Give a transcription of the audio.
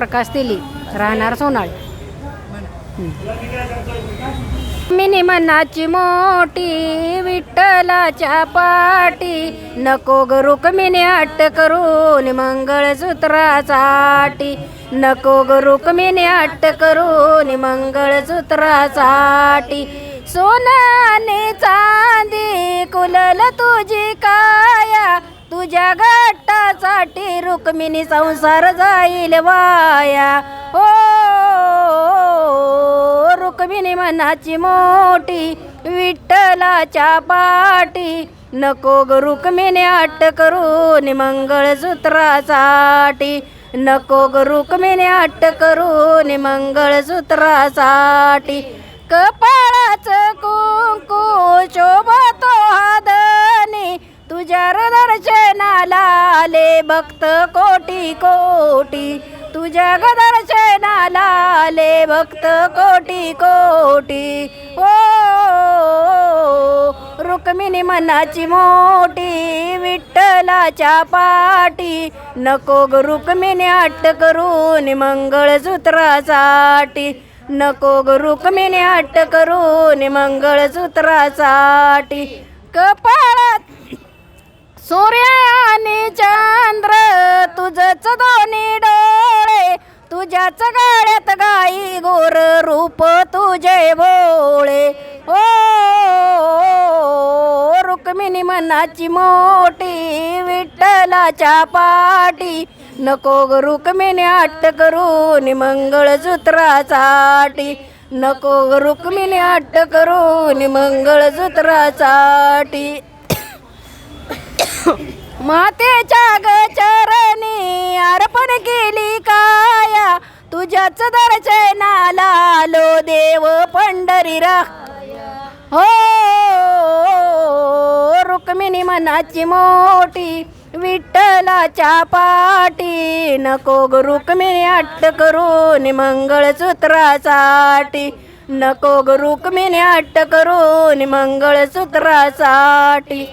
प्रकाश तेली राहणार सोनाळ. मिनी मनाची मोठी विठ्ठलाच्या पाटी नको ग रुक्मिणी अट्ट करून मंगळसूत्रासाठी. नको ग रुक्मिणी अट्ट करून मंगळसूत्रासाठी. सोनाने चांदी कुलल तुझी काया तुझ्या साठी रुक्मिणी संसार जाईल वाया. हो रुक्मिणी मनाची मोठी विठ्ठलाच्या पाठी नको ग रुक्मिणी अट्ट करून मंगळसूत्रासाठी. नको ग रुक्मिणी अट्ट करून मंगळसूत्रासाठी. कपाळाचं दर्शनाला आले भक्त कोटी कोटी. तुझ्या दर्शनाला आले भक्त कोटी कोटी. ओ रुक्मिणी मनाची मोठी विठ्ठलाच्या पाठी. नको ग रुक्मिणी अट्ट करून मंगळसूत्रासाठी. नको ग रुक्मिणी अट्ट करून मंगळसूत्रासाठी. कपाळा सूर्य आणि चंद्र तुझच दोन्ही डोळे तुझ्याच गाड्यात गाई गोर रूप तुझे भोळे. ओ रुक्मिणी मनाची मोठी विठ्ठलाच्या पाठी. नको ग रुक्मिणी अट्ट करून मंगळसूत्रासाठी नको ग रुक्मिणी अट्ट करून मंगळसूत्रासाठी मातेच्या ग चरणी अर्पण केली काया. तुझ्याच दर्शनाला आलो देव पंढरीरा हो रुक्मिणी मनाची मोठी विठ्ठलाच्या पाठी. नको ग रुक्मिणी अट्ट करून मंगळसूत्रासाठी. नको ग रुक्मिणी अट्ट करून मंगळसूत्रासाठी.